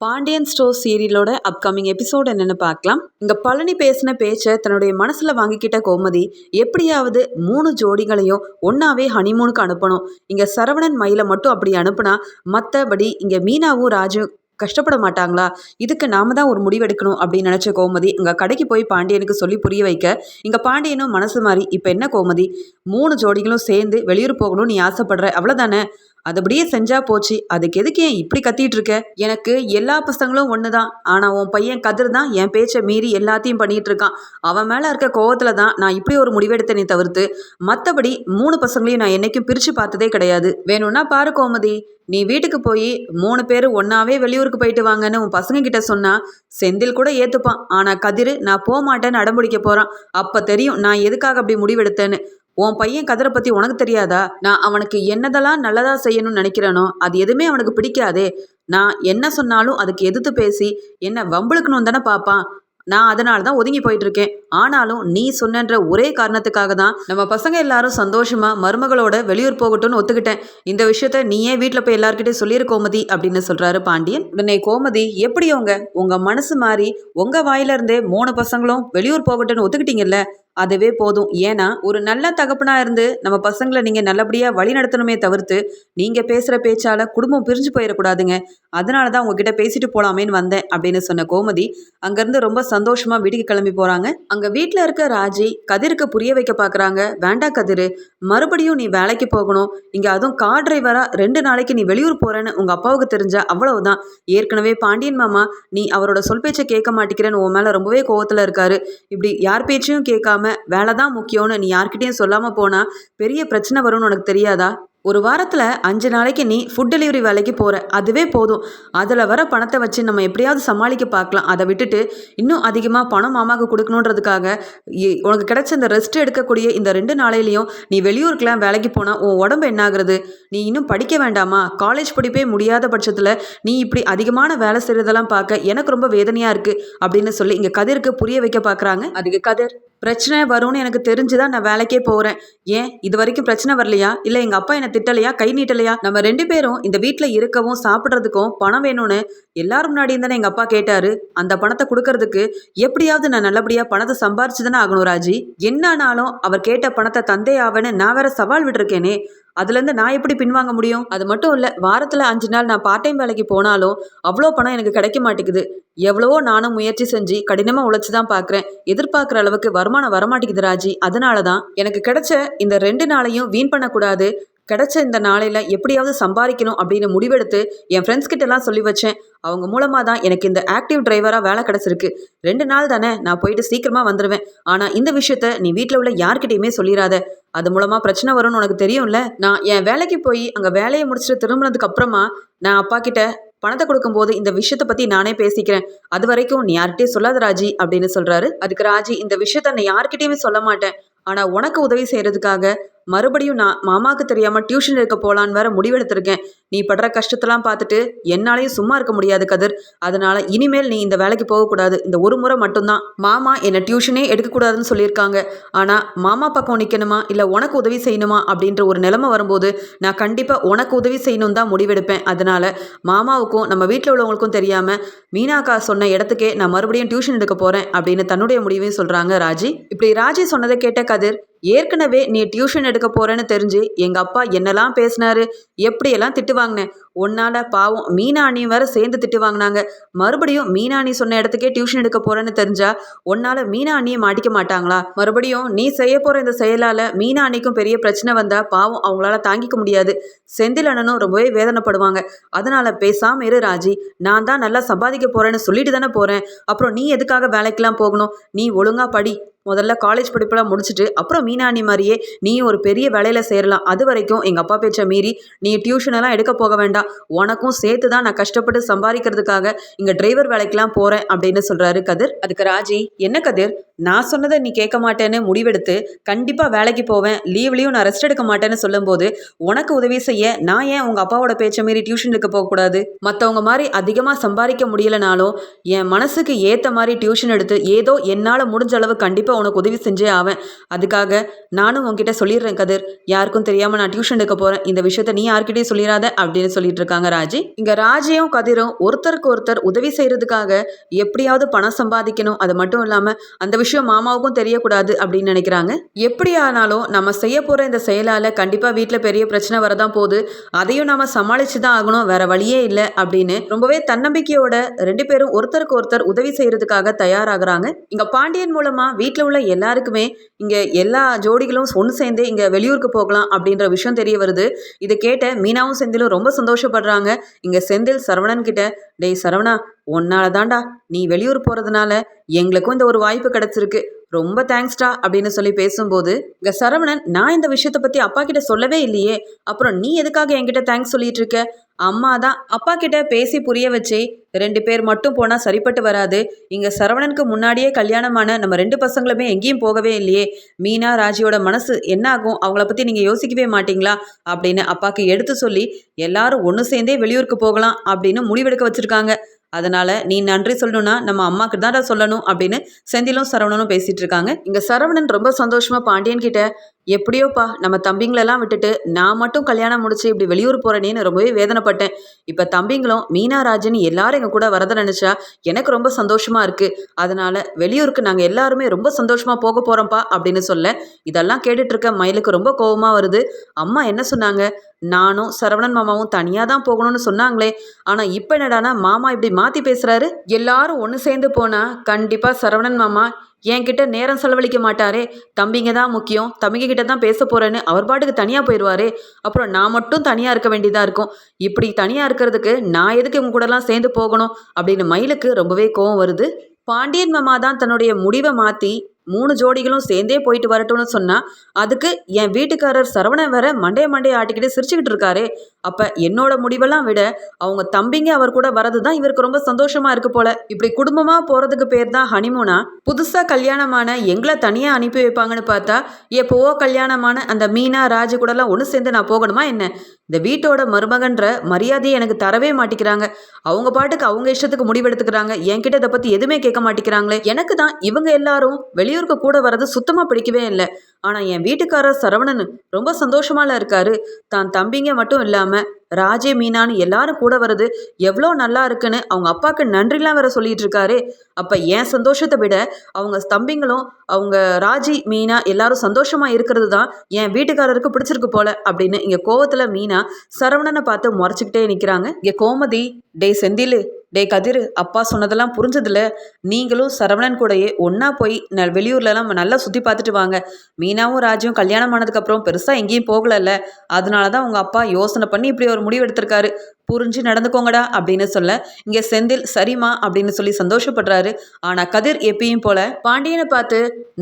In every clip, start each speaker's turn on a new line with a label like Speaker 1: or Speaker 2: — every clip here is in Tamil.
Speaker 1: பாண்டியன் ஸ்டோர் சீரியலோட அப்கமிங் எபிசோட் என்னென்னு பார்க்கலாம். இங்க பழனி பேசின பேச்சை தன்னுடைய மனசுல வாங்கிக்கிட்ட கோமதி எப்படியாவது மூணு ஜோடிகளையும் ஒன்னாவே ஹனிமூனுக்கு அனுப்பணும். இங்க சரவணன் மயில மட்டும் அப்படி அனுப்புனா மற்றபடி இங்க மீனாவும் ராஜு கஷ்டப்பட மாட்டாங்களா? இதுக்கு நாம தான் ஒரு முடிவெடுக்கணும் அப்படின்னு நினச்ச கோமதி இங்கே கடைக்கு போய் பாண்டியனுக்கு சொல்லி புரிய வைக்க இங்கே பாண்டியனும் மனசு மாறி இப்போ என்ன கோமதி? மூணு ஜோடிகளும் சேர்ந்து வெளியூர் போகணும்னு நீ ஆசைப்படுற அவ்வளோதானே அதுபடியே செஞ்சா போச்சு. அதுக்கு எதுக்கு ஏன் இப்படி கத்திட்டு இருக்க எனக்கு எல்லா பசங்களும் ஒன்று தான் ஆனால் உன் பையன் கதிர் தான் என் பேச்சை மீறி எல்லாத்தையும் பண்ணிட்டு இருக்கான் அவன் மேலே இருக்க கோவத்துல தான் நான் இப்படி ஒரு முடிவெடுத்தேனே தவிர்த்து மற்றபடி மூணு பசங்களையும் நான் என்னைக்கும் பிரித்து பார்த்ததே கிடையாது. வேணும்னா பாரு கோமதி. நீ வீட்டுக்கு போய் மூணு பேர் ஒன்னாவே வெளியூருக்கு போயிட்டு வாங்கன்னு உன் பசங்க கிட்ட சொன்னா செந்தில் கூட ஏத்துப்பான். ஆனா கதிர் நான் போக மாட்டேன்னு அடம்பிடிக்க போறான். அப்ப தெரியும் நான் எதுக்காக அப்படி முடிவெடுத்தேன்னு. உன் பையன் கதிரை பத்தி உனக்கு தெரியாதா? நான் அவனுக்கு என்னதெல்லாம் நல்லதா செய்யணும்னு நினைக்கிறேனோ அது எதுவுமே அவனுக்கு பிடிக்காதே. நான் என்ன சொன்னாலும் அதுக்கு எதிர்த்து பேசி என்ன வம்புழுக்கணும் தானே பார்ப்பான். நான் அதனால தான் ஒதுங்கி போயிட்டு இருக்கேன். ஆனாலும் நீ சொன்னன்ற ஒரே காரணத்துக்காக தான் நம்ம பசங்க எல்லாரும் சந்தோஷமா மருமகளோட வெளியூர் போகட்டும்னு ஒத்துக்கிட்டேன். இந்த விஷயத்த நீ ஏன் வீட்டில் போய் எல்லார்கிட்டயும் சொல்லிரு கோமதி அப்படின்னு சொல்றாரு பாண்டியன். உடனே கோமதி எப்படி உங்க? உங்க மனசு மாறி உங்க வாயில இருந்தே மூணு பசங்களும் வெளியூர் போகட்டும்னு ஒத்துக்கிட்டீங்கல்ல? அதுவே போதும். ஏன்னா ஒரு நல்ல தகப்பனா இருந்து நம்ம பசங்களை நீங்க நல்லபடியா வழி நடத்தணுமே தவிர்த்து நீங்க பேசுற பேச்சால குடும்பம் பிரிஞ்சு போயிடக்கூடாதுங்க. அதனால தான் உங்ககிட்ட பேசிட்டு போலாமேன்னு வந்தேன் அப்படின்னு சொன்ன கோமதி அங்கிருந்து ரொம்ப சந்தோஷமா வீட்டுக்கு கிளம்பி போறாங்க. அங்கே வீட்டில் இருக்க ராஜி கதிருக்கு புரிய வைக்க பார்க்குறாங்க வேண்டா கதிர் மறுபடியும் நீ வேலைக்கு போகணும். இங்கே அதுவும் கார் டிரைவராக ரெண்டு நாளைக்கு நீ வெளியூர் போகிறேன்னு உங்கள் அப்பாவுக்கு தெரிஞ்சா அவ்வளவுதான். ஏற்கனவே பாண்டியன் மாமா நீ அவரோட சொல் பேச்சை கேட்க மாட்டேங்கிறேன்னு உன் மேலே ரொம்பவே கோவத்தில் இருக்காரு. இப்படி யார் பேச்சையும் கேட்காம வேலை தான் முக்கியம்னு நீ யார்கிட்டையும் சொல்லாமல் போனால் பெரிய பிரச்சனை வரும்னு உனக்கு தெரியாதா? ஒரு வாரத்தில் அஞ்சு நாளைக்கு நீ ஃபுட் டெலிவரி வேலைக்கு போகிற அதுவே போதும். அதில் வர பணத்தை வச்சு நம்ம எப்படியாவது சமாளிக்க பார்க்கலாம். அதை விட்டுட்டு இன்னும் அதிகமாக பணம் மாமாவுக்கு கொடுக்கணுன்றதுக்காக இ- உனக்கு கிடைச்ச இந்த ரெஸ்ட் எடுக்கக்கூடிய இந்த ரெண்டு நாளையிலையும் நீ வெளியூருக்குலாம் வேலைக்கு போனால் உன் உடம்பு என்னாகிறது? நீ இன்னும் படிக்க வேண்டாமா? காலேஜ் படிப்பே முடியாத பட்சத்தில் நீ இப்படி அதிகமான வேலை செய்கிறதெல்லாம் பார்க்க எனக்கு ரொம்ப வேதனையாக இருக்குது அப்படின்னு சொல்லி இங்கே கதிருக்கு புரிய வைக்க பார்க்குறாங்க. அதுக்கு கதிர். பிரச்சனை வரும்னு எனக்கு தெரிஞ்சுதான் நான் வேலைக்கே போகிறேன் ஏன்? இது வரைக்கும் பிரச்சனை வரலையா? இல்லை எங்கள் அப்பா என்னை திட்டலையா? கை நீட்டலையா? நம்ம ரெண்டு பேரும் இந்த வீட்டில் இருக்கவும் சாப்பிட்றதுக்கும் பணம் வேணும்னு எல்லாரும் முன்னாடியும் தானே எங்கள் அப்பா கேட்டாரு. அந்த பணத்தை கொடுக்கறதுக்கு எப்படியாவது நான் நல்லபடியாக பணத்தை சம்பாரிச்சு தானே ஆகணும் ராஜி. என்னானாலும் அவர் கேட்ட பணத்தை தந்தே ஆவேன்னு நான் வேற சவால் விட்டுருக்கேனே. அதுலேருந்து நான் எப்படி பின்வாங்க முடியும்? அது மட்டும் இல்லை வாரத்தில் அஞ்சு நாள் நான் பார்ட் டைம் வேலைக்கு போனாலும் அவ்வளோ பணம் எனக்கு கிடைக்க மாட்டேங்குது. எவ்வளவோ நானும் முயற்சி செஞ்சு கடினமாக உழைச்சி தான் பார்க்குறேன் எதிர்பார்க்குற அளவுக்கு வருமானம் வரமாட்டேங்குது ராஜி. அதனால தான் எனக்கு கிடைச்ச இந்த ரெண்டு நாளையும் வீண் பண்ணக்கூடாது. கிடைச்ச இந்த நாளையில் எப்படியாவது சம்பாதிக்கணும் அப்படின்னு முடிவெடுத்து என் ஃப்ரெண்ட்ஸ் கிட்டலாம் சொல்லி வச்சேன். அவங்க மூலமாக தான் எனக்கு இந்த ஆக்டிவ் டிரைவராக வேலை கிடச்சிருக்கு. ரெண்டு நாள் தானே நான் போயிட்டு சீக்கிரமாக வந்துடுவேன் ஆனால் இந்த விஷயத்த நீ வீட்டில் உள்ள யார்கிட்டையுமே சொல்லிடாத அது மூலமாக பிரச்சனை வரும்னு உனக்கு தெரியும்ல? நான் என் வேலைக்கு போய் அங்கே வேலையை முடிச்சுட்டு திரும்பினதுக்கு அப்புறமா நான் அப்பா கிட்ட பணத்தை கொடுக்கும்போது இந்த விஷயத்த பற்றி நானே பேசிக்கிறேன். அது வரைக்கும் நீ யார்கிட்டயும் சொல்லாத ராஜி அப்படின்னு சொல்கிறாரு அதுக்கு ராஜி இந்த விஷயத்த நான் யார்கிட்டயுமே சொல்ல மாட்டேன். ஆனால் உனக்கு உதவி செய்கிறதுக்காக மறுபடியும் நான் மாமாவுக்கு தெரியாமல் டியூஷன் எடுக்க போகலான்னு வேற முடிவெடுத்திருக்கேன். நீ படுற கஷ்டத்தெல்லாம் பார்த்துட்டு என்னாலையும் சும்மா இருக்க முடியாது கதிர். அதனால இனிமேல் நீ இந்த வேலைக்கு போகக்கூடாது. இந்த ஒரு முறை மட்டும்தான். மாமா என்னை டியூஷனே எடுக்கக்கூடாதுன்னு சொல்லியிருக்காங்க. ஆனால் மாமா பக்கம் நிற்கணுமா இல்லை உனக்கு உதவி செய்யணுமா? அப்படின்ற ஒரு நிலைமை வரும்போது நான் கண்டிப்பாக உனக்கு உதவி செய்யணும் தான் முடிவெடுப்பேன். அதனால மாமாவுக்கும் நம்ம வீட்டில் உள்ளவங்களுக்கும் தெரியாமல் மீனாக்கா சொன்ன இடத்துக்கே நான் மறுபடியும் டியூஷன் எடுக்க போகிறேன் அப்படின்னு தன்னுடைய முடிவையும் சொல்கிறாங்க ராஜி. இப்படி ராஜி சொன்னதை கேட்ட கதிர் ஏற்கனவே நீ டியூஷன் எடுக்க போறேன்னு தெரிஞ்சு எங்க அப்பா என்னெல்லாம் பேசினாரு எப்படியெல்லாம் திட்டு வாங்கினேன் உன்னால பாவம் மீனாணி வேற சேர்ந்து திட்டு வாங்கினாங்க. மறுபடியும் மீனாணி சொன்ன இடத்துக்கே டியூஷன் எடுக்க போறேன்னு தெரிஞ்சா உன்னால மீனாணியை மாட்டிக்க மாட்டாங்களா? மறுபடியும் நீ செய்ய போற இந்த செயலால மீனாணிக்கும் பெரிய பிரச்சனை வந்தா பாவம் அவங்களால தாங்கிக்க முடியாது. செந்தில் அண்ணனும் ரொம்பவே வேதனைப்படுவாங்க. அதனால பேசாம இரு ராஜி நான் தான் நல்லா சம்பாதிக்க போறேன்னு சொல்லிட்டு தானே போறேன். அப்புறம் நீ எதுக்காக வேலைக்கெல்லாம் போகணும்? நீ ஒழுங்கா படி. முதல்ல காலேஜ் படிப்பெல்லாம் முடிச்சுட்டு அப்புறம் மீனாணி மாதிரியே நீயும் ஒரு பெரிய வேலையில் சேரலாம். அது வரைக்கும் எங்கள் அப்பா பேச்சை மீறி நீ டியூஷன் எல்லாம் எடுக்க போக வேண்டாம். உனக்கும் சேர்த்து தான் நான் கஷ்டப்பட்டு சம்பாதிக்கிறதுக்காக இங்கே டிரைவர் வேலைக்கெல்லாம் போகிறேன் அப்படின்னு சொல்கிறாரு கதிர். அதுக்கு ராஜி என்ன கதிர்? நான் சொன்னதை நீ கேட்க மாட்டேன்னு முடிவெடுத்து கண்டிப்பாக வேலைக்கு போவேன். லீவ்லையும் நான் ரெஸ்ட் எடுக்க மாட்டேன்னு சொல்லும்போது உனக்கு உதவி செய்ய நான் ஏன் உங்கள் அப்பாவோட பேச்சை மீறி டியூஷன் எடுக்க போகக்கூடாது மற்றவங்க மாதிரி அதிகமாக சம்பாதிக்க முடியலனாலும் என் மனசுக்கு ஏற்ற மாதிரி டியூஷன் எடுத்து ஏதோ என்னால் முடிஞ்ச அளவு கண்டிப்பாக கண்டிப்பாக உனக்கு உதவி செஞ்சே ஆவேன். அதுக்காக நானும் உன்கிட்ட சொல்லிடுறேன் கதிர். யாருக்கும் தெரியாமல் நான் டியூஷன் எடுக்க போகிறேன் இந்த விஷயத்த நீ யார்கிட்டயும் சொல்லிடாத அப்படின்னு சொல்லிட்டு இருக்காங்க ராஜி. இங்கே ராஜியும் கதிரும் ஒருத்தருக்கு ஒருத்தர் உதவி செய்கிறதுக்காக எப்படியாவது பணம் சம்பாதிக்கணும். அது மட்டும் இல்லாமல் அந்த விஷயம் மாமாவுக்கும் தெரியக்கூடாது அப்படின்னு நினைக்கிறாங்க. எப்படி ஆனாலும் நம்ம செய்ய போகிற இந்த செயலால் கண்டிப்பாக வீட்டில் பெரிய பிரச்சனை வரதான் போகுது. அதையும் நாம சமாளித்து தான் ஆகணும். வேற வழியே இல்லை அப்படின்னு ரொம்பவே தன்னம்பிக்கையோட ரெண்டு பேரும் ஒருத்தருக்கு ஒருத்தர் உதவி செய்யறதுக்காக தயாராகிறாங்க. இங்க பாண்டியன் மூலமா வீட்டில் உள்ள எல்லாருக்குமே இங்கே எல்லா ஜோடிகளும் ஒன்று சேர்ந்து இங்கே வெளியூருக்கு போகலாம் அப்படின்ற விஷயம் தெரிய வருது. இதை கேட்ட மீனாவும் செந்திலும் ரொம்ப சந்தோஷப்படுறாங்க. இங்கே செந்தில் சரவணன் கிட்ட டேய் சரவணா உன்னால தாண்டா நீ வெளியூர் போகிறதுனால எங்களுக்கும் இந்த ஒரு வாய்ப்பு கிடச்சிருக்கு. ரொம்ப தேங்க்ஸ்டா அப்படின்னு சொல்லி பேசும்போது இங்க சரவணன் நான் இந்த விஷயத்தை பத்தி அப்பா கிட்ட சொல்லவே இல்லையே. அப்புறம் நீ எதுக்காக என்கிட்ட தேங்க்ஸ் சொல்லிட்டு இருக்க? அம்மா தான் அப்பா கிட்ட பேசி புரிய வச்சு. ரெண்டு பேர் மட்டும் போனால் சரிப்பட்டு வராது. இங்கே சரவணனுக்கு முன்னாடியே கல்யாணமான நம்ம ரெண்டு பசங்களுமே எங்கேயும் போகவே இல்லையே. மீனா ராஜியோட மனசு என்ன ஆகும் அவங்கள பற்றி நீங்கள் யோசிக்கவே மாட்டீங்களா? அப்படின்னு அப்பாவுக்கு எடுத்து சொல்லி எல்லாரும் ஒன்று சேர்ந்தே வெளியூருக்கு போகலாம் அப்படின்னு முடிவெடுக்க வச்சுருக்காங்க. அதனால் நீ நன்றி சொல்லணும்னா நம்ம அம்மாக்கு தான்டா சொல்லணும் அப்படின்னு செந்திலும் சரவணனும் பேசிகிட்டு இருக்காங்க. இங்கே சரவணன் ரொம்ப சந்தோஷமாக பாண்டியன் கிட்ட எப்படியோப்பா நம்ம தம்பிங்களெல்லாம் விட்டுட்டு நான் மட்டும் கல்யாணம் முடிச்சு இப்படி வெளியூர் போகிறேனேன்னு ரொம்பவே வேதனைப்பட்டேன். இப்போ தம்பிங்களும் மீனா ராஜன் எல்லாரும் எங்கள் கூட வரத நினச்சா எனக்கு ரொம்ப சந்தோஷமாக இருக்குது அதனால் வெளியூருக்கு நாங்கள் எல்லாருமே ரொம்ப சந்தோஷமாக போக போகிறோம்ப்பா அப்படின்னு சொல்ல இதெல்லாம் கேட்டுட்ருக்க மயிலுக்கு ரொம்ப கோபமாக வருது. அம்மா என்ன சொன்னாங்க? நானும் சரவணன் மாமாவும் தனியாக தான் போகணும்னு சொன்னாங்களே. ஆனால் இப்போ என்னடானா மாமா இப்படி மாற்றி பேசுகிறாரு எல்லாரும் ஒன்று சேர்ந்து போனால் கண்டிப்பாக சரவணன் மாமா என்கிட்ட நேரம் செலவழிக்க மாட்டாரே. தம்பிங்க தான் முக்கியம். தம்பிங்க கிட்ட தான் பேச போகிறேன்னு அவர் பாட்டுக்கு தனியாக போயிடுவாரு அப்புறம் நான் மட்டும் தனியாக இருக்க வேண்டியதாக இருக்கும். இப்படி தனியாக இருக்கிறதுக்கு நான் எதுக்கு இவங்க கூடலாம் சேர்ந்து போகணும்? அப்படின்னு மயிலுக்கு ரொம்பவே கோவம் வருது. பாண்டியன் மாமா தான் தன்னுடைய முடிவை மாற்றி மூணு ஜோடிகளும் சேர்ந்தே போயிட்டு வரட்டும்னு சொன்னா அதுக்கு என் வீட்டுக்காரர் சரவணன் வேற மண்டைய மண்டைய ஆட்டிக்கிட்டு சிரிச்சுக்கிட்டு இருக்காரே. அப்ப என்னோட முடிவெல்லாம் விட அவங்க தம்பிங்க அவர் கூட வரது தான் இவருக்கு ரொம்ப சந்தோஷமா இருக்கு போல. இப்படி குடும்பமா போறதுக்கு பேர் தான் ஹனிமூனா. புதுசா கல்யாணமான எங்களை தனியா அனுப்பி வைப்பாங்கன்னு பார்த்தா எப்போவோ கல்யாணமான அந்த மீனா ராஜு கூடலாம் ஒன்று சேர்ந்து நான் போகணுமா என்ன? இந்த வீட்டோட மருமகன்ற மரியாதையை எனக்கு தரவே மாட்டேங்கிறாங்க அவங்க பாட்டுக்கு அவங்க இஷ்டத்துக்கு முடிவெடுத்துக்கிறாங்க. என்கிட்ட இதை பத்தி எதுவுமே கேட்க மாட்டேங்கிறாங்களே எனக்கு தான் இவங்க எல்லாரும் வெளியூருக்கு கூட வர்றது சுத்தமா பிடிக்கவே இல்லை. ஆனால் என் வீட்டுக்காரர் சரவணன் ரொம்ப சந்தோஷமால இருக்காரு. தான் தம்பிங்க மட்டும் இல்லாமல் ராஜே மீனான்னு எல்லாரும் கூட வர்றது எவ்வளோ நல்லா இருக்குன்னு அவங்க அப்பாவுக்கு நன்றிலாம் வேற சொல்லிட்டு இருக்காரு. அப்போ என் சந்தோஷத்தை விட அவங்க தம்பிங்களும் அவங்க ராஜி மீனா எல்லாரும் சந்தோஷமா இருக்கிறது தான் என் வீட்டுக்காரருக்கு பிடிச்சிருக்கு போல அப்படின்னு இங்கே கோவத்தில் மீனா சரவணனை பார்த்து முறைச்சிக்கிட்டே நிற்கிறாங்க இங்கே கோமதி டே செந்திலு டே கதிர் அப்பா சொன்னதெல்லாம் புரிஞ்சதில்ல நீங்களும் சரவணன் கூடயே ஒன்றா போய் ந வெளியூர்லலாம் நல்லா சுற்றி பார்த்துட்டு வாங்க. மீனாவும் ராஜும் கல்யாணம் ஆனதுக்கப்புறம் பெருசாக எங்கேயும் போகலல்ல. அதனால தான் உங்கள் அப்பா யோசனை பண்ணி இப்படி ஒரு முடிவு எடுத்திருக்காரு. புரிஞ்சு நடந்துக்கோங்கடா அப்படின்னு சொல்ல இங்கே செந்தில் சரிம்மா அப்படின்னு சொல்லி சந்தோஷப்படுறாரு. ஆனால் கதிர் எப்பயும் போல பாண்டியனை பார்த்து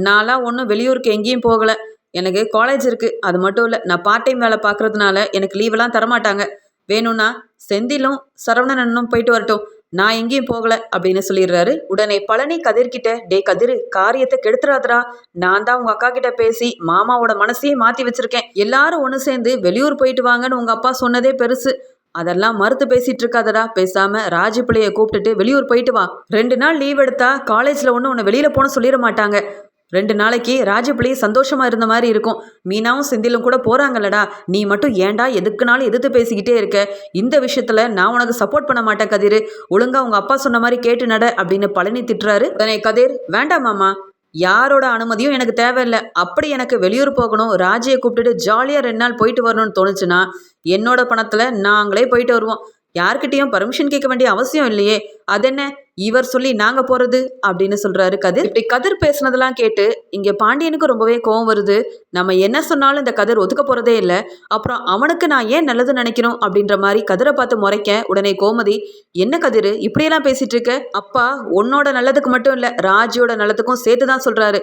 Speaker 1: நான்லாம் ஒன்றும் வெளியூருக்கு எங்கேயும் போகலை. எனக்கு காலேஜ் இருக்குது அது மட்டும் இல்லை நான் பார்ட் டைம் வேலை பார்க்குறதுனால எனக்கு லீவெல்லாம் தரமாட்டாங்க. வேணும்னா செந்திலும் சரவணனும் போயிட்டு வரட்டும். நான் எங்கேயும் போகல அப்படின்னு சொல்லிடுறாரு. உடனே பழனி கதிர்கிட்ட டே கதிர் காரியத்தை கெடுத்துறாதரா நான் தான் உங்க அக்கா கிட்ட பேசி மாமாவோட மனசையே மாத்தி வச்சிருக்கேன். எல்லாரும் ஒன்று சேர்ந்து வெளியூர் போயிட்டு வாங்கன்னு உங்க அப்பா சொன்னதே பெருசு. அதெல்லாம் மறுத்து பேசிட்டு இருக்காதடா. பேசாம ராஜி பிள்ளைய கூப்பிட்டுட்டு வெளியூர் போயிட்டு வா. ரெண்டு நாள் லீவ் எடுத்தா காலேஜ்ல ஒன்று உன்னை வெளியில போன சொல்லிட மாட்டாங்க. ரெண்டு நாளைக்கு ராஜபிள்ளையும் சந்தோஷமா இருந்த மாதிரி இருக்கும். மீனாவும் செந்திலும் கூட போறாங்கல்லடா. நீ மட்டும் ஏன்டா எதுக்குனாலும் எதிர்த்து பேசிக்கிட்டே இருக்க? இந்த விஷயத்துல நான் உனக்கு சப்போர்ட் பண்ண மாட்டேன் கதிர். ஒழுங்கா உங்க அப்பா சொன்ன மாதிரி கேட்டு நட அப்படின்னு பழனி திட்டுறாரு. உடனே கதிர் வேண்டாம் மாமா. யாரோட அனுமதியும் எனக்கு தேவையில்லை. அப்படி எனக்கு வெளியூர் போகணும். ராஜியை கூப்பிட்டுட்டு ஜாலியாக ரெண்டு நாள் போயிட்டு வரணும்னு தோணுச்சுன்னா என்னோட பணத்தில் நாங்களே போயிட்டு வருவோம். யார்கிட்டயும் பர்மிஷன் கேட்க வேண்டிய அவசியம் இல்லையே. அதென்ன? இவர் சொல்லி நாங்க போறது அப்படின்னு சொல்றாரு கதிர். இப்படி கதிர் பேசுனதெல்லாம் கேட்டு இங்க பாண்டியனுக்கு ரொம்பவே கோவம் வருது. நம்ம என்ன சொன்னாலும் இந்த கதிர் ஒதுக்க போறதே இல்லை. அப்புறம் அவனுக்கு நான் ஏன் நல்லது நினைக்கணும் அப்படின்ற மாதிரி கதிரை பார்த்து முறைக்க உடனே கோமதி என்ன கதிர் இப்படியெல்லாம் பேசிட்டு இருக்க? அப்பா உன்னோட நல்லதுக்கு மட்டும் இல்ல ராஜியோட நல்லதுக்கும் சேர்த்து தான் சொல்றாரு.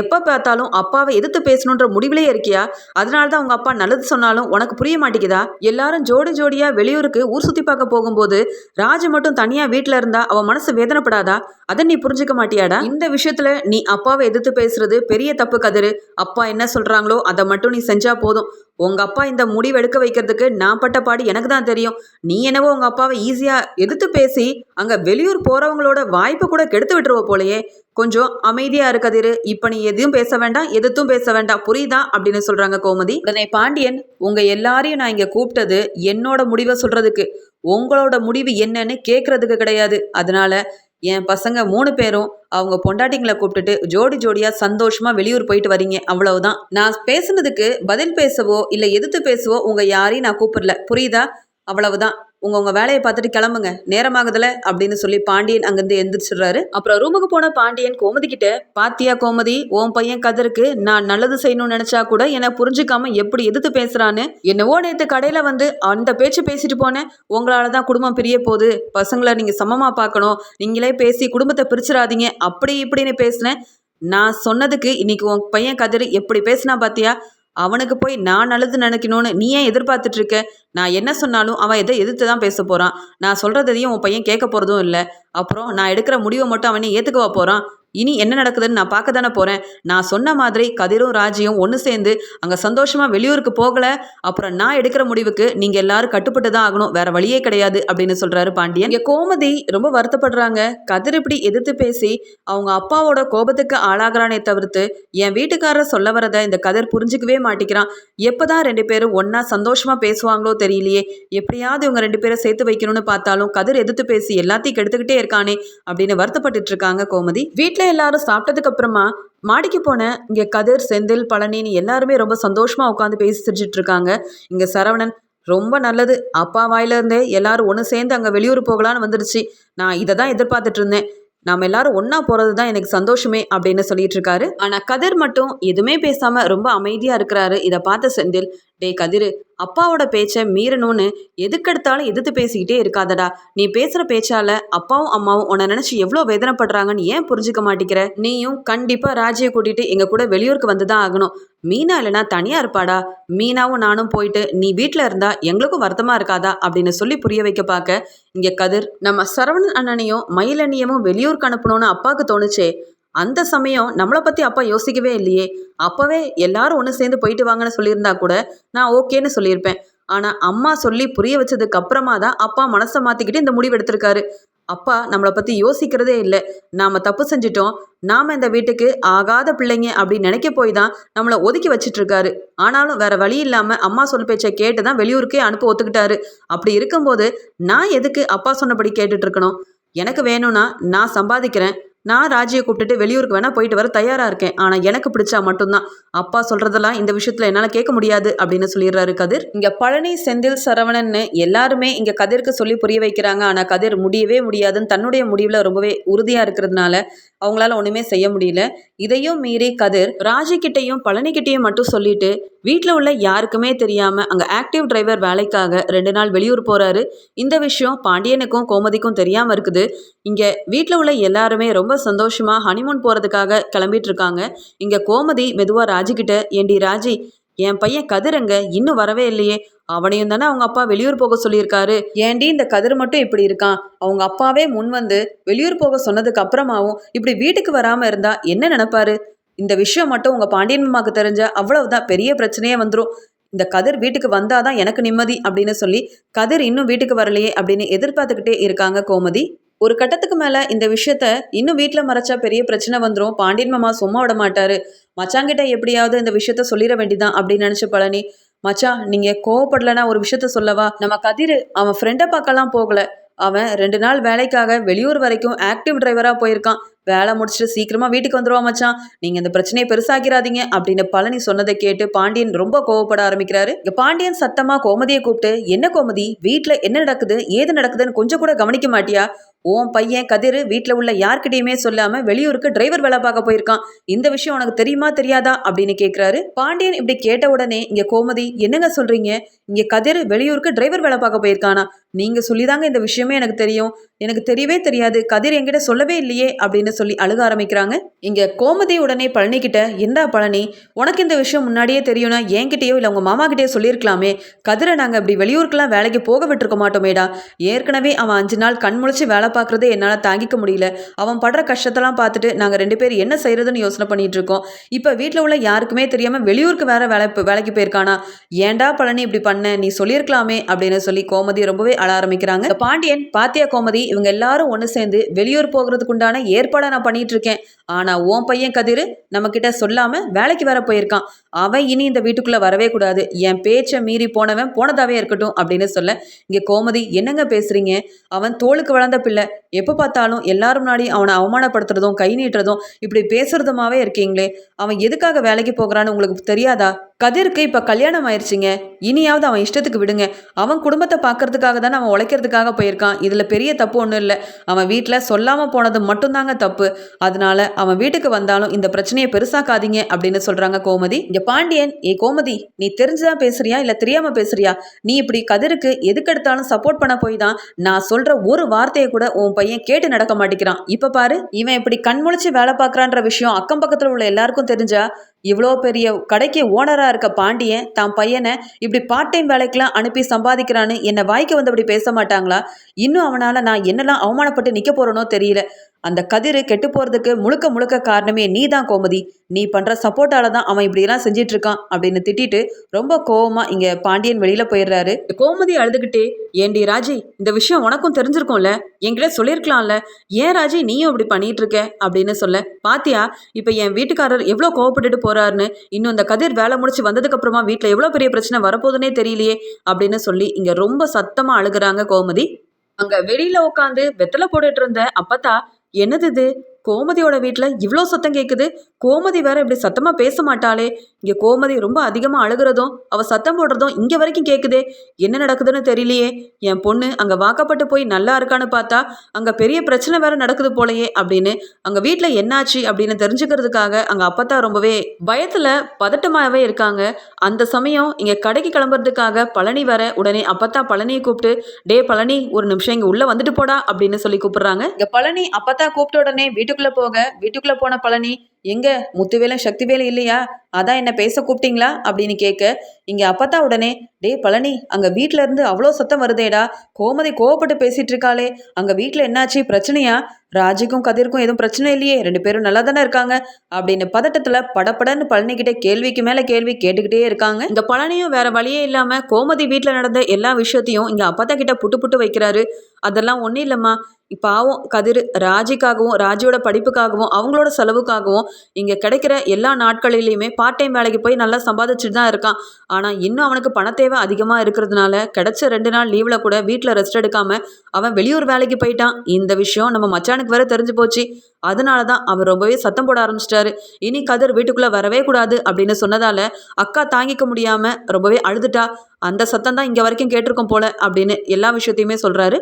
Speaker 1: எப்போ பார்த்தாலும் அப்பாவை எதிர்த்து பேசணுன்ற முடிவிலே இருக்கியா? அதனால தான் உங்கள் அப்பா நல்லது சொன்னாலும் உனக்கு புரிய மாட்டேங்குதா? எல்லாரும் ஜோடி ஜோடியாக வெளியூருக்கு ஊர் சுற்றி பார்க்க போகும்போது ராஜு மட்டும் தனியாக வீட்டில் இருந்தா அவன் மனசு வேதனைப்படாதா? அதை நீ புரிஞ்சுக்க மாட்டியாடா? இந்த விஷயத்தில் நீ அப்பாவை எதிர்த்து பேசுறது பெரிய தப்பு கதிரு. அப்பா என்ன சொல்கிறாங்களோ அதை மட்டும் நீ செஞ்சா போதும். உங்கள் அப்பா இந்த முடிவு எடுக்க வைக்கிறதுக்கு நான் பட்ட பாடு எனக்கு தான் தெரியும். நீ என்னவோ உங்கள் அப்பாவை ஈஸியாக எதிர்த்து பேசி அங்கே வெளியூர் போகிறவங்களோட வாய்ப்பை கூட கெடுத்து விட்டுருவ போலயே. கொஞ்சம் அமைதியா இருக்கதிரு இப்ப நீ எதையும் பேச வேண்டாம் எதுத்தும் பேச வேண்டாம். புரியுதா? அப்படின்னு சொல்றாங்க கோமதி. உடனே பாண்டியன் உங்க எல்லாரையும் நான் இங்க கூப்பிட்டது என்னோட முடிவை சொல்றதுக்கு. உங்களோட முடிவு என்னன்னு கேட்கறதுக்கு கிடையாது. அதனால என் பசங்க மூணு பேரும் அவங்க பொண்டாட்டிங்களை கூப்பிட்டுட்டு ஜோடி ஜோடியா சந்தோஷமா வெளியூர் போயிட்டு வரீங்க. அவ்வளவுதான். நான் பேசுனதுக்கு பதில் பேசவோ இல்ல எதிர்த்து பேசவோ உங்க யாரையும் நான் கூப்பிடல. புரியுதா? அவ்வளவுதான். உங்கள் வேலையை பார்த்துட்டு கிளம்புங்க. நேரமாகுதுல அப்படின்னு சொல்லி பாண்டியன் அங்கேருந்து எந்திரிச்சிடுறாரு. அப்புறம் ரூமுக்கு போன பாண்டியன் கோமதி கிட்ட பாத்தியா கோமதி உன் பையன் கதருக்கு நான் நல்லது செய்யணும்னு நினைச்சா கூட என்னை புரிஞ்சுக்காம எப்படி எதிர்த்து பேசுறான்னு? என்னவோ நேற்று கடையில வந்து அந்த பேச்சு பேசிட்டு போனேன். உங்களால தான் குடும்பம் பிரிய போகுது. பசங்களை நீங்க சமமா பார்க்கணும். நீங்களே பேசி குடும்பத்தை பிரிச்சிடாதீங்க. அப்படி இப்படின்னு பேசினேன். நான் சொன்னதுக்கு இன்னைக்கு உன் பையன் கதிர் எப்படி பேசினா பாத்தியா? அவனுக்கு போய் நான் நல்லது நினைக்கணும்னு நீ ஏன் எதிர்பார்த்துட்டு இருக்க? நான் என்ன சொன்னாலும் அவன் எதை எதிர்த்து தான் பேச போகிறான் நான் சொல்கிறதையும் உன் பையன் கேட்க போகிறதும் இல்லை. அப்புறம் நான் எடுக்கிற முடிவை மட்டும் அவனே ஏற்றுக்கவா போகிறான் இனி என்ன நடக்குதுன்னு நான் பார்க்க தானே போகிறேன் நான் சொன்ன மாதிரி கதிரும் ராஜியும் ஒன்று சேர்ந்து அங்கே சந்தோஷமாக வெளியூருக்கு போகலை. அப்புறம் நான் எடுக்கிற முடிவுக்கு நீங்கள் எல்லாரும் கட்டுப்பட்டு தான் ஆகணும். வேற வழியே கிடையாது அப்படின்னு சொல்கிறாரு பாண்டியன். இங்கே கோமதி ரொம்ப வருத்தப்படுறாங்க. கதிர் இப்படி எதிர்த்து பேசி அவங்க அப்பாவோட கோபத்துக்கு ஆளாகிறானே தவிர்த்து என் வீட்டுக்காரர் சொல்ல வரதை இந்த கதிர் புரிஞ்சுக்கவே மாட்டேங்கிறான். எப்போதான் ரெண்டு பேரும் ஒன்றா சந்தோஷமாக பேசுவாங்களோ தெரியலையே. எப்படியாவது இவங்க ரெண்டு பேரை சேர்த்து வைக்கணும்னு பார்த்தாலும் கதிர் எதிர்த்து பேசி எல்லாத்தையும் கெடுத்துக்கிட்டே இருக்கானே அப்படின்னு வருத்தப்பட்டுட்டு இருக்காங்க கோமதி. வீட்டில் எல்லாரும் சாப்பிட்டதுக்கு அப்புறமா மாடிக்கு போனேன் இங்கே கதிர் செந்தில் பழனின்னு எல்லாருமே ரொம்ப சந்தோஷமாக உட்காந்து பேசி சிரிச்சிட்டு இருக்காங்க. இங்கே சரவணன் ரொம்ப நல்லது. அப்பா வாயிலிருந்தே எல்லாரும் ஒன்று சேர்ந்து அங்கே வெளியூர் போகலான்னு வந்துடுச்சு நான் இதை தான் எதிர்பார்த்துட்டு இருந்தேன். நாம் எல்லாரும் ஒன்றா போகிறது தான் எனக்கு சந்தோஷமே அப்படின்னு சொல்லிட்டு இருக்காரு. ஆனால் கதிர் மட்டும் எதுவுமே பேசாமல் ரொம்ப அமைதியாக இருக்கிறாரு. இதை பார்த்த செந்தில் டேய் கதிர் அப்பாவோட பேச்சை மீறணும்னு எதுக்கெடுத்தாலும் எதிர்த்து பேசிக்கிட்டே இருக்காதடா. நீ பேசுகிற பேச்சால அப்பாவும் அம்மாவும் உன்னை நினச்சி எவ்வளோ வேதனைப்படுறாங்கன்னு ஏன் புரிஞ்சுக்க மாட்டேங்கிற? நீயும் கண்டிப்பாக ராஜியை கூட்டிகிட்டு எங்கள் கூட வெளியூருக்கு வந்து தான் ஆகணும். மீனா இல்லைனா தனியாக இருப்பாடா? மீனாவும் நானும் போயிட்டு நீ வீட்டில் இருந்தா எங்களுக்கும் வருத்தமாக இருக்காதா? அப்படின்னு சொல்லி புரிய வைக்க பார்க்க இங்கே கதிர் நம்ம சரவணன் அண்ணனையும் மயிலண்ணியமும் வெளியூருக்கு அனுப்பணும்னு அப்பாவுக்கு தோணுச்சே. அந்த சமயம் நம்மளை பற்றி அப்பா யோசிக்கவே இல்லையே. அப்போவே எல்லாரும் ஒன்று சேர்ந்து போயிட்டு வாங்கன்னு சொல்லியிருந்தா கூட நான் ஓகேன்னு சொல்லியிருப்பேன். ஆனால் அம்மா சொல்லி புரிய வச்சதுக்கு அப்புறமா தான் அப்பா மனசை மாற்றிக்கிட்டு இந்த முடிவு எடுத்திருக்காரு. அப்பா நம்மளை பற்றி யோசிக்கிறதே இல்லை. நாம் தப்பு செஞ்சிட்டோம். நாம் இந்த வீட்டுக்கு ஆகாத பிள்ளைங்க அப்படின்னு நினைக்க போய் தான் நம்மளை ஒதுக்கி வச்சிட்டு இருக்காரு ஆனாலும் வேற வழி இல்லாமல் அம்மா சொல் பேச்சை கேட்டு தான் வெளியூருக்கே அனுப்ப ஒத்துக்கிட்டாரு. அப்படி இருக்கும்போது நான் எதுக்கு அப்பா சொன்னபடி கேட்டுட்டு இருக்கணும்? எனக்கு வேணும்னா நான் சம்பாதிக்கிறேன். நான் ராஜியை கூப்பிட்டுட்டு வெளியூருக்கு வேணால் போயிட்டு வர தயாராக இருக்கேன். ஆனால் எனக்கு பிடிச்சா மட்டும்தான். அப்பா சொல்கிறதெல்லாம் இந்த விஷயத்தில் என்னால் கேட்க முடியாது அப்படின்னு சொல்லிடுறாரு கதிர். இங்கே பழனி செந்தில் சரவணன்னு எல்லாருமே இங்கே கதிருக்கு சொல்லி புரிய வைக்கிறாங்க. ஆனால் கதிர் முடியவே முடியாதுன்னு தன்னுடைய முடிவில் ரொம்பவே உறுதியாக இருக்கிறதுனால அவங்களால ஒன்றுமே செய்ய முடியல. இதையும் மீறி கதிர் ராஜிக்கிட்டையும் பழனிக்கிட்டையும் மட்டும் சொல்லிட்டு வீட்டில் உள்ள யாருக்குமே தெரியாமல் அங்கே ஆக்டிவ் டிரைவர் வேலைக்காக ரெண்டு நாள் வெளியூர் போகிறாரு இந்த விஷயம் பாண்டியனுக்கும் கோமதிக்கும் தெரியாமல் இருக்குது. இங்கே வீட்டில் உள்ள எல்லாருமே ரொம்ப சந்தோஷமாக ஹனிமூன் போகிறதுக்காக கிளம்பிட்டு இருக்காங்க இங்கே கோமதி மெதுவாக ராஜிக்கிட்ட ஏண்டி ராஜி என் பையன் கதிரங்க இன்னும் வரவே இல்லையே. அவனையும் தானே அவங்க அப்பா வெளியூர் போக சொல்லியிருக்காரு. ஏண்டி இந்த கதிர் மட்டும் இப்படி இருக்கான்? அவங்க அப்பாவே முன் வந்து வெளியூர் போக சொன்னதுக்கு அப்புறமாவும் இப்படி வீட்டுக்கு வராமல் இருந்தா என்ன நினைப்பாரு? இந்த விஷயம் மட்டும் உங்க பாண்டியன் மாமாக்கு தெரிஞ்ச அவ்வளவுதான் பெரிய பிரச்சனையே வந்துடும் இந்த கதிர் வீட்டுக்கு வந்தாதான் எனக்கு நிம்மதி அப்படின்னு சொல்லி கதிர் இன்னும் வீட்டுக்கு வரலையே அப்படின்னு எதிர்பார்த்துக்கிட்டே இருக்காங்க கோமதி. ஒரு கட்டத்துக்கு மேல இந்த விஷயத்த இன்னும் வீட்டில் மறைச்சா பெரிய பிரச்சனை வந்துடும் பாண்டியன் மாமா சும்மா விட மாட்டாரு. மச்சாங்கிட்ட எப்படியாவது இந்த விஷயத்த சொல்லிட வேண்டிதான் அப்படின்னு நினைச்ச பழனி மச்சான் நீங்க கோவப்படலன்னா ஒரு விஷயத்த சொல்லவா? நம்ம கதிர் அவன் ஃப்ரெண்டை பார்க்கலாம் போகல. அவன் ரெண்டு நாள் வேலைக்காக வெளியூர் வரைக்கும் ஆக்டிவ் டிரைவரா போயிருக்கான். வேலை முடிச்சுட்டு சீக்கிரமா வீட்டுக்கு வந்துருவா மச்சான். நீங்க இந்த பிரச்சனையை பெருசாக்கிறாதீங்க அப்படின்னு பழனி சொன்னதை கேட்டு பாண்டியன் ரொம்ப கோவப்பட ஆரம்பிக்கிறாரு. பாண்டியன் சத்தமா கோமதியை கூப்பிட்டு என்ன கோமதி? வீட்டுல என்ன நடக்குது? ஏது நடக்குதுன்னு கொஞ்சம் கூட கவனிக்க மாட்டியா? உன் பையன் கதிர் வீட்டில் உள்ள யார்கிட்டயுமே சொல்லாம வெளியூருக்கு டிரைவர் வேலை பார்க்க போயிருக்கான். இந்த விஷயம் உனக்கு தெரியுமா தெரியாதா? அப்படின்னு கேட்கிறாரு பாண்டியன் இப்படி கேட்ட உடனே இங்க கோமதி என்னங்க சொல்றீங்க? இங்க கதிர் வெளியூருக்கு டிரைவர் வேலை பார்க்க போயிருக்கானா? நீங்க சொல்லிதாங்க இந்த விஷயமே எனக்கு தெரியும். எனக்கு தெரியவே தெரியாது கதிர் என்கிட்ட சொல்லவே இல்லையே அப்படின்னு சொல்லி அழுக ஆரம்பிக்கிறாங்க. இங்க கோமதி உடனே பழனிக்கிட்ட கிட்ட எந்தா பழனி உனக்கு இந்த விஷயம் முன்னாடியே தெரியும்னா என்கிட்டயோ இல்லை உங்க மாமா கிட்டயோ சொல்லியிருக்கலாமே. கதிரை நாங்க இப்படி வெளியூருக்கெல்லாம் வேலைக்கு போக விட்டுருக்க மாட்டோமேடா. ஏற்கனவே அவன் அஞ்சு நாள் கண் முழிச்சு வேலை பார்க்கறதே என்னால் தாங்கிக்க முடியல. அவன் படுற கஷ்டத்தெல்லாம் பார்த்துட்டு நாங்கள் ரெண்டு பேரும் என்ன செய்யறதுன்னு யோசனை பண்ணிட்டு இருக்கோம். இப்போ வீட்டில் உள்ள யாருக்குமே தெரியாம வெளியூருக்கு வேற வேலை வேலைக்கு போயிருக்கானா? ஏன்டா பழனி இப்படி பண்ண? நீ சொல்லியிருக்கலாமே அப்படின்னு சொல்லி கோமதி ரொம்பவே அழ ஆரம்பிக்கிறாங்க. பாண்டியன் பாத்தியா கோமதி இவங்க எல்லாரும் ஒன்று சேர்ந்து வெளியூர் போகிறதுக்குண்டான ஏற்பாடை நான் பண்ணிட்டு இருக்கேன். ஆனால் உன் பையன் கதிர் நம்ம கிட்ட வேலைக்கு வேற போயிருக்கான். அவன் இனி இந்த வீட்டுக்குள்ளே வரவே கூடாது. என் பேச்சை மீறி போனவன் போனதாவே இருக்கட்டும் அப்படின்னு சொல்ல இங்கே கோமதி என்னங்க பேசுறீங்க? அவன் தோளுக்கு வளர்ந்த பிள்ளை. எப்போ பார்த்தாலும் எல்லாரும் முன்னாடி அவனை அவமானப்படுத்துறதும் கை நீட்டுறதும் இப்படி பேசுறதுமாவே இருக்கீங்களே. அவன் எதுக்காக வேலைக்கு போகிறான்னு உங்களுக்கு தெரியாதா? கதிருக்கு இப்போ கல்யாணம் ஆயிடுச்சுங்க இனியாவது அவன் இஷ்டத்துக்கு விடுங்க. அவன் குடும்பத்தை பார்க்கறதுக்காக தானே அவன் உழைக்கிறதுக்காக போயிருக்கான். இதில் பெரிய தப்பு ஒன்றும் இல்லை. அவன் வீட்டில் சொல்லாமல் போனது மட்டும்தாங்க தப்பு. அதனால அவன் வீட்டுக்கு வந்தாலும் இந்த பிரச்சனையை பெருசாக்காதீங்க அப்படின்னு சொல்கிறாங்க கோமதி. இங்கே பாண்டியன் ஏ கோமதி நீ தெரிஞ்சுதான் பேசுறியா? இல்லை தெரியாமல் பேசுறியா? நீ இப்படி கதிருக்கு எதுக்கெடுத்தாலும் சப்போர்ட் பண்ண போய் தான் நான் சொல்கிற ஒரு வார்த்தையை கூட உன் பையன் கேட்டு நடக்க மாட்டேங்கிறான். இப்போ பாரு இவன் இப்படி கண்முழிச்சு வேலை பார்க்குறான்ற விஷயம் அக்கம் பக்கத்தில் உள்ள எல்லாருக்கும் தெரிஞ்சா இவ்வளோ பெரிய கடைக்கு ஓனராக இருக்க பாண்டியன் தான் பையனை இப்படி பார்ட் டைம் வேலைக்கெல்லாம் அனுப்பி சம்பாதிக்கிறான்னு என்னை வாய்க்கு வந்தபடி பேச மாட்டாங்களா? இன்னும் அவனால் நான் என்னெல்லாம் அவமானப்பட்டு நிற்க போகிறேனோ தெரியல. அந்த கதிர் கெட்டு போகிறதுக்கு முழுக்க முழுக்க காரணமே நீ தான் கோமதி. நீ பண்ணுற சப்போர்ட்டால தான் அவன் இப்படியெல்லாம் செஞ்சிட்டு இருக்கான் அப்படின்னு திட்டிட்டு ரொம்ப கோவமாக இங்கே பாண்டியன் வெளியில் போயிடுறாரு. கோமதி அழுதுகிட்டே ஏண்டி ராஜி இந்த விஷயம் உனக்கும் தெரிஞ்சிருக்கும்ல? என்கிட்ட சொல்லியிருக்கலாம்ல. ஏன் ராஜி நீயும் இப்படி பண்ணிட்டு இருக்க அப்படின்னு சொல்ல பாத்தியா இப்போ என் வீட்டுக்காரர் எவ்வளோ கோவப்பட்டுட்டு போறாருன்னு? இன்னும் இந்த கதிர் வேலை முடிச்சு வந்ததுக்கு அப்புறமா வீட்டில் எவ்வளோ பெரிய பிரச்சனை வரப்போகுதுன்னே தெரியலையே அப்படின்னு சொல்லி இங்கே ரொம்ப சத்தமாக அழுகுறாங்க கோமதி. அங்க வெளியில உட்காந்து வெத்தலை போட்டுட்டு இருந்த அப்பத்தா என்னது இது? கோமதியோட வீட்டில் இவ்வளோ சத்தம் கேட்குது கோமதி வேற இப்படி சத்தமாக பேச மாட்டாளே இங்கே கோமதி ரொம்ப அதிகமாக அழுகிறதும் அவள் சத்தம் போடுறதும் இங்கே வரைக்கும் கேட்குதே என்ன நடக்குதுன்னு தெரியலையே. என் பொண்ணு அங்கே வாக்கப்பட்டு போய் நல்லா இருக்கான்னு பார்த்தா அங்கே பெரிய பிரச்சனை வேற நடக்குது போலயே அப்படின்னு அங்கே வீட்டில் என்னாச்சு அப்படின்னு தெரிஞ்சுக்கிறதுக்காக அங்கே அப்பத்தா ரொம்பவே பயத்தில் பதட்டமாகவே இருக்காங்க. அந்த சமயம் இங்கே கடைக்கு கிளம்புறதுக்காக பழனி வர உடனே அப்பத்தா பழனியை கூப்பிட்டு டே பழனி ஒரு நிமிஷம் இங்கே உள்ளே வந்துட்டு போடா அப்படின்னு சொல்லி கூப்பிடுறாங்க. இங்கே பழனி அப்பத்தா கூப்பிட்ட உடனே வீட்டுக்கு வீட்டுக்குள்ள போக வீட்டுக்குள்ள போன பழனி எங்க முத்துவேலும் சக்திவேலும் இல்லையா? அதான் என்ன பேச கூப்பிட்டீங்களா? அப்படின்னு கேட்க இங்க அப்பத்தா உடனே டே பழனி அங்க வீட்ல இருந்து அவ்வளோ சத்தம் வருதேடா. கோமதி கோவப்பட்டு பேசிட்டு இருக்காளே. அங்க வீட்ல என்னாச்சு? பிரச்சனையா? ராஜிக்கும் கதிர்க்கும் எதுவும் பிரச்சனை இல்லையே. ரெண்டு பேரும் நல்லா தானே இருக்காங்க. அப்படின்னு பதட்டத்துல படப்படன்னு பழனி கிட்ட கேள்விக்கு மேல கேள்வி கேட்டுக்கிட்டே இருக்காங்க. இந்த பழனியும் வேற வழியே இல்லாம கோமதி வீட்டுல நடந்த எல்லா விஷயத்தையும் இங்க அப்பத்தா கிட்ட புட்டு புட்டு வைக்கிறாரு. அதெல்லாம் ஒன்றும் இல்லைம்மா. பாவம் கதிர் ராஜிக்காகவும் ராஜியோட படிப்புக்காகவும் அவங்களோட செலவுக்காகவும் இங்கே கிடைக்கிற எல்லா நாட்களிலையுமே பார்ட் டைம் வேலைக்கு போய் நல்லா சம்பாதிச்சுட்டு தான் இருக்கான். ஆனால் இன்னும் அவனுக்கு பண தேவை அதிகமாக இருக்கிறதுனால கிடைச்ச ரெண்டு நாள் லீவில் கூட வீட்டில் ரெஸ்ட் எடுக்காமல் அவன் வெளியூர் வேலைக்கு போயிட்டான். இந்த விஷயம் நம்ம மச்சானுக்கு வேற தெரிஞ்சு போச்சு. அதனால தான் அவர் ரொம்பவே சத்தம் போட ஆரம்பிச்சிட்டாரு. இனி கதிர் வீட்டுக்குள்ளே வரவே கூடாது அப்படின்னு சொன்னதால அக்கா தாங்கிக்க முடியாமல் ரொம்பவே அழுதுட்டா. அந்த சத்தம் தான் இங்கே வரைக்கும் கேட்டிருக்கோம் போல அப்படின்னு எல்லா விஷயத்தையுமே சொல்கிறாரு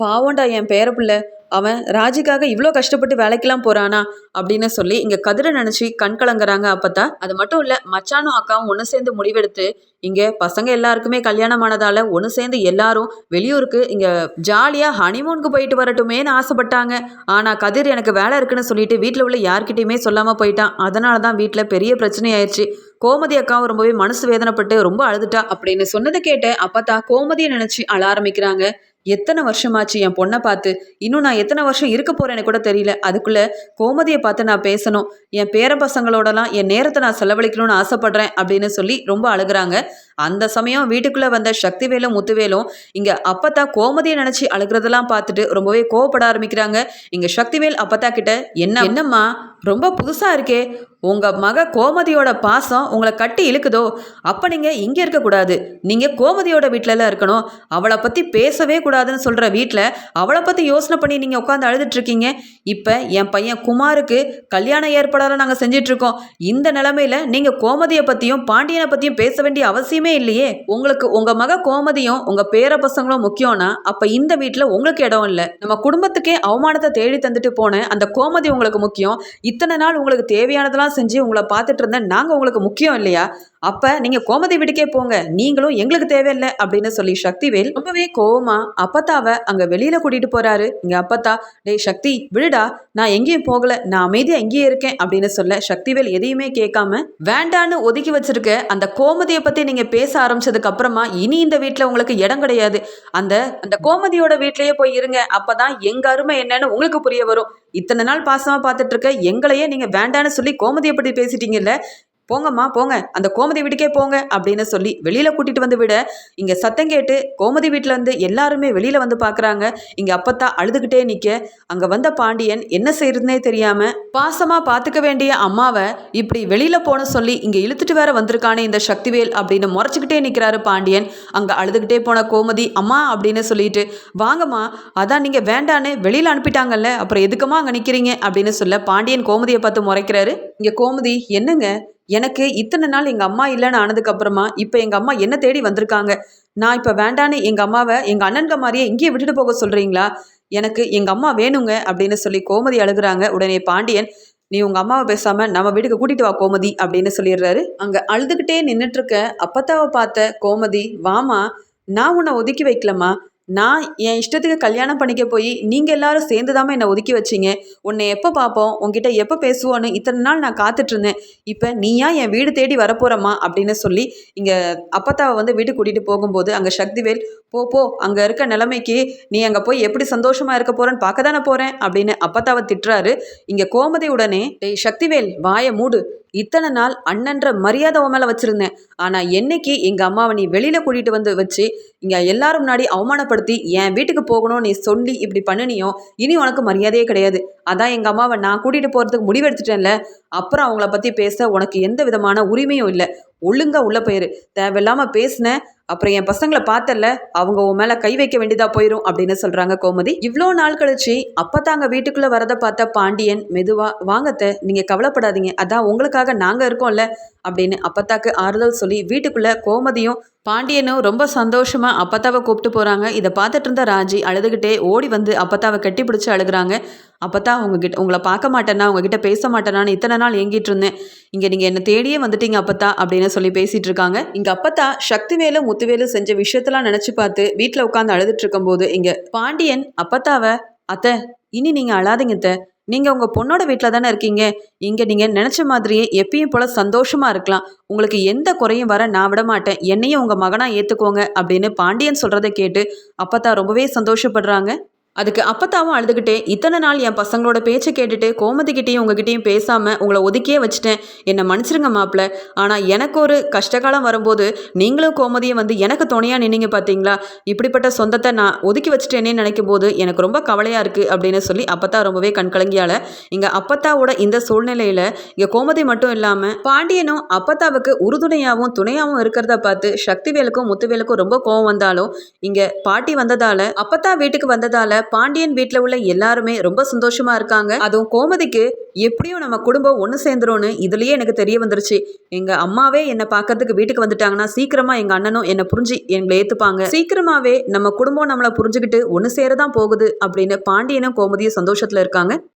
Speaker 1: பாவம்டா என் பேரப்பிள்ளை. அவன் ராஜிக்காக இவ்வளோ கஷ்டப்பட்டு வேலைக்கெல்லாம் போகிறானா அப்படின்னு சொல்லி இங்கே கதிரை நினச்சி கண் கலங்குறாங்க அப்பத்தா. அது மட்டும் இல்லை மச்சானும் அக்காவும் ஒன்று சேர்ந்து முடிவெடுத்து இங்கே பசங்க எல்லாருக்குமே கல்யாணம் ஆனதால் ஒன்று சேர்ந்து எல்லாரும் வெளியூருக்கு இங்கே ஜாலியாக ஹனிமூனுக்கு போயிட்டு வரட்டுமேன்னு ஆசைப்பட்டாங்க. ஆனால் கதிர் எனக்கு வேலை இருக்குன்னு சொல்லிட்டு வீட்டில் உள்ள யார்கிட்டையுமே சொல்லாமல் போயிட்டான். அதனால தான் வீட்டில் பெரிய பிரச்சனை ஆயிடுச்சு கோமதி அக்காவும் ரொம்பவே மனசு வேதனைப்பட்டு ரொம்ப அழுதுட்டா அப்படின்னு சொன்னதை கேட்டு அப்பத்தா கோமதியை நினச்சி அழ ஆரம்பிக்கிறாங்க. எத்தனை வருஷமாச்சு என் பொண்ணை பார்த்து? இன்னும் நான் எத்தனை வருஷம் இருக்க போறேன்னு கூட தெரியல. அதுக்குள்ள கோமதியை பார்த்து நான் பேசணும். என் பேர பசங்களோடலாம் என் நேரத்தை நான் செலவழிக்கணும்னு ஆசைப்படுறேன் அப்படின்னு சொல்லி ரொம்ப அழுகிறாங்க. அந்த சமயம் வீட்டுக்குள்ள வந்த சக்திவேலும் முத்துவேலும் இங்க அப்பத்தா கோமதியை நினைச்சு அழுகிறதெல்லாம் பார்த்துட்டு ரொம்பவே கோவப்பட ஆரம்பிக்கிறாங்க. இங்க சக்திவேல் அப்பத்தா கிட்ட என்ன என்னம்மா? ரொம்ப புதுசாக இருக்கே. உங்கள் மக கோமதியோட பாசம் உங்களை கட்டி இழுக்குதோ? அப்போ நீங்கள் இங்கே இருக்கக்கூடாது. நீங்கள் கோமதியோட வீட்டிலலாம் இருக்கணும். அவளை பற்றி பேசவே கூடாதுன்னு சொல்கிற வீட்டில் அவளை பற்றி யோசனை பண்ணி நீங்கள் உட்காந்து அழுதுட்டு இருக்கீங்க என் பையன் குமாருக்கு கல்யாண ஏற்பாடெல்லாம் நாங்கள் செஞ்சிட்ருக்கோம் இந்த நிலமையில் நீங்கள் கோமதியை பற்றியும் பாண்டியனை பற்றியும் பேச வேண்டிய அவசியமே இல்லையே. உங்களுக்கு உங்கள் மக கோமதியும் உங்கள் பேர பசங்களும் முக்கியம்னா அப்போ இந்த வீட்டில் உங்களுக்கு இடம் இல்லை. நம்ம குடும்பத்துக்கே அவமானத்தை தேடி தந்துட்டு போன அந்த கோமதி உங்களுக்கு முக்கியம். இத்தனை நாள் உங்களுக்கு தேவையானதெல்லாம் செஞ்சு உங்களை பார்த்துட்டு இருந்தேன். நாங்கள் உங்களுக்கு முக்கியம் இல்லையா? அப்போ நீங்கள் கோமதி வீட்டுக்கே போங்க. நீங்களும் எங்களுக்கு தேவையில்லை அப்படின்னு சொல்லி சக்திவேல் ரொம்பவே கோவமா அப்பத்தாவை அங்கே வெளியில் கூட்டிட்டு போகிறாரு இங்கே அப்பத்தா டேய் சக்தி விடுடா. நான் எங்கேயும் போகல. நான் அமைதியாக இங்கேயே இருக்கேன். அப்படின்னு சொல்ல சக்திவேல் எதையுமே கேட்காம வேண்டான்னு ஒதுக்கி வச்சிருக்க அந்த கோமதியை பற்றி நீங்கள் பேச ஆரம்பிச்சதுக்கு அப்புறமா இனி இந்த வீட்டில் உங்களுக்கு இடம் கிடையாது. அந்த அந்த கோமதியோட வீட்லேயே போய் இருங்க. அப்பதான் எங்க அருமை என்னன்னு உங்களுக்கு புரிய வரும். இத்தனை நாள் பாசமா பார்த்துட்டு இருக்க எங்களையே நீங்க வேண்டான்னு சொல்லி கோமதியை பற்றி பேசிட்டீங்கல்ல போங்கம்மா போங்க. அந்த கோமதி வீட்டுக்கே போங்க அப்படின்னு சொல்லி வெளியில கூட்டிட்டு வந்து விட இங்க சத்தம் கேட்டு கோமதி வீட்டுல இருந்து எல்லாருமே வெளியில வந்து பாக்குறாங்க. இங்க அப்பத்தா அழுதுகிட்டே நிக்க. அங்க வந்த பாண்டியன் என்ன செய்யறதுனே தெரியாம பாசமா பாத்துக்க வேண்டிய அம்மாவை இப்படி வெளியில போன சொல்லி இங்க இழுத்துட்டு வேற வந்திருக்கானே இந்த சக்திவேல் அப்படின்னு முறைச்சுக்கிட்டே நிக்கிறாரு பாண்டியன். அங்க அழுதுகிட்டே போன கோமதி அம்மா அப்படின்னு சொல்லிட்டு வாங்கம்மா அதான் நீங்க வேண்டான்னு வெளியில அனுப்பிட்டாங்கல்ல அப்புறம் எதுக்குமா அங்க நிக்கிறீங்க? அப்படின்னு சொல்ல பாண்டியன் கோமதியை பார்த்து முறைக்கிறாரு. இங்க கோமதி என்னங்க? எனக்கு இத்தனை நாள் எங்கள் அம்மா இல்லைன்னு ஆனதுக்கு அப்புறமா இப்போ எங்கள் அம்மா என்ன தேடி வந்திருக்காங்க? நான் இப்போ வேண்டான்னு எங்கள் அம்மாவை எங்கள் அண்ணன்க மாதிரியே இங்கேயே விட்டுட்டு போக சொல்கிறீங்களா எனக்கு எங்கள் அம்மா வேணுங்க அப்படின்னு சொல்லி கோமதி அழுகுறாங்க. உடனே பாண்டியன் நீ உங்கள் அம்மாவை பேசாமல் நம்ம வீட்டுக்கு கூட்டிகிட்டு வா கோமதி அப்படின்னு சொல்லிடுறாரு. அங்கே அழுதுகிட்டே நின்றுட்டுருக்க அப்பத்தாவை பார்த்த கோமதி வாமா நான் உன்னை ஒதுக்கி வைக்கலம்மா. நான் என் இஷ்டத்துக்கு கல்யாணம் பண்ணிக்க போய் நீங்கள் எல்லாரும் சேர்ந்து தாம என்னை ஒதுக்கி வச்சிங்க. உன்னை எப்போ பார்ப்போம்? உங்ககிட்ட எப்போ பேசுவோன்னு இத்தனை நாள் நான் காத்துட்ருந்தேன் இப்போ நீயா என் வீடு தேடி வரப்போகிறம்மா அப்படின்னு சொல்லி இங்கே அப்பத்தாவை வந்து வீடு கூட்டிகிட்டு போகும்போது அங்கே சக்திவேல் போ போ அங்கே இருக்க நிலைமைக்கு நீ அங்கே போய் எப்படி சந்தோஷமாக இருக்க போகிறேன்னு பார்க்க தானே போகிறேன் அப்படின்னு அப்பத்தாவை திட்டுறாரு. இங்கே கோமதி உடனே டேய் சக்திவேல் வாயை மூடு. இத்தனை நாள் அண்ணன்ற மரியாதை உன் மேலே வச்சுருந்தேன். ஆனால் என்னைக்கு எங்கள் அம்மாவை நீ வெளியில் கூட்டிகிட்டு வந்து வச்சு இங்கே எல்லாரும் முன்னாடி அவமானப்படுத்தி என் வீட்டுக்கு போகணும் நீ சொல்லி இப்படி பண்ணினியோ இனி உனக்கு மரியாதையே கிடையாது. அதான் எங்கள் அம்மாவை நான் கூட்டிகிட்டு போகிறதுக்கு முடிவெடுத்துட்டேன்ல. அப்புறம் அவங்கள பற்றி பேச உனக்கு எந்த விதமான உரிமையும் இல்லை. ஒழுங்காக உள்ள போயிரு. தேவையில்லாமல் பேசினேன் அப்புறம் என் பசங்களை பார்த்தல அவங்க உன் மேலே கை வைக்க வேண்டியதா போயிடும் அப்படின்னு சொல்கிறாங்க கோமதி. இவ்வளோ நாள் கழிச்சு அப்பத்தாங்க வீட்டுக்குள்ளே வரதை பார்த்த பாண்டியன் மெதுவாக வாங்கத்த நீங்கள் கவலைப்படாதீங்க. அதான் உங்களுக்காக நாங்கள் இருக்கோம்ல. அப்படின்னு அப்பத்தாக்கு ஆறுதல் சொல்லி வீட்டுக்குள்ளே கோமதியும் பாண்டியனும் ரொம்ப சந்தோஷமாக அப்பத்தாவை கூப்பிட்டு போகிறாங்க இதை பார்த்துட்டு இருந்த ராஜி அழுதுகிட்டே ஓடி வந்து அப்பத்தாவை கட்டி பிடிச்சி அழுகிறாங்க. அப்பத்தா உங்ககிட்ட உங்களை பார்க்க மாட்டேன்னா உங்ககிட்ட பேச மாட்டேனான்னு இத்தனை நாள் ஏங்கிட்டு இருந்தேன். இங்கே நீங்கள் என்னை தேடியே வந்துட்டீங்க அப்பத்தா அப்படின்னு சொல்லி பேசிகிட்டு இருக்காங்க. இங்கே அப்பத்தா சக்திவேலு முத்துவேலு செஞ்ச விஷயத்தெல்லாம் நினச்சி பார்த்து வீட்டில் உட்காந்து அழுதுட்டு இருக்கும்போது இங்கே பாண்டியன் அப்பத்தாவை அத்தை இனி நீங்கள் அழாதீங்க அத்தை. நீங்கள் உங்கள் பொண்ணோட வீட்டில் தானே இருக்கீங்க. இங்கே நீங்கள் நினச்ச மாதிரியே எப்பயும் போல் சந்தோஷமாக இருக்கலாம். உங்களுக்கு எந்த குறையும் வர நான் விட மாட்டேன். என்னையும் உங்கள் மகனாக ஏற்றுக்கோங்க அப்படின்னு பாண்டியன் சொல்கிறத கேட்டு அப்பத்தா ரொம்பவே சந்தோஷப்படுறாங்க. அதுக்கு அப்பத்தாவும் அழுதுகிட்டே இத்தனை நாள் என் பசங்களோட பேச்சை கேட்டுட்டு கோமதிக்கிட்டேயும் உங்ககிட்டயும் பேசாமல் உங்களை ஒதுக்கியே வச்சுட்டேன். என்னை மன்னிச்சிருங்க மாப்பிள்ள ஆனால் எனக்கு ஒரு கஷ்டகாலம் வரும்போது நீங்களும் கோமதியை வந்து எனக்கு துணையாக நின்னீங்க பார்த்தீங்களா இப்படிப்பட்ட சொந்தத்தை நான் ஒதுக்கி வச்சுட்டேனே நினைக்கும் போது எனக்கு ரொம்ப கவலையாக இருக்குது அப்படின்னு சொல்லி அப்பத்தா ரொம்பவே கண்கலங்கியால இங்கே அப்பத்தாவோட இந்த சூழ்நிலையில் இங்கே கோமதி மட்டும் இல்லாமல் பாண்டியனும் அப்பத்தாவுக்கு உறுதுணையாகவும் துணையாகவும் இருக்கிறத பார்த்து சக்திவேலுக்கும் முத்துவேலுக்கும் ரொம்ப கோவம் வந்தாலும் இங்கே பாட்டி வந்ததால் அப்பத்தா வீட்டுக்கு வந்ததால் பாண்டியன் வீட்டில் உள்ள எல்லாருமே ரொம்ப சந்தோஷமா இருக்காங்க. அதுவும் கோமதிக்கு எப்படியும் நம்ம குடும்பம் ஒன்று சேர்ந்துரும்னு இதுலயே எனக்கு தெரிய வந்துருச்சு. எங்க அம்மாவே என்னை பார்க்கறதுக்கு வீட்டுக்கு வந்துட்டாங்கன்னா சீக்கிரமா எங்க அண்ணனும் என்னை புரிஞ்சு எங்களை ஏத்துப்பாங்க. சீக்கிரமாவே நம்ம குடும்பம் நம்மளை புரிஞ்சுக்கிட்டு ஒன்று சேரதான் போகுது அப்படின்னு பாண்டியனும் கோமதியும் சந்தோஷத்துல இருக்காங்க.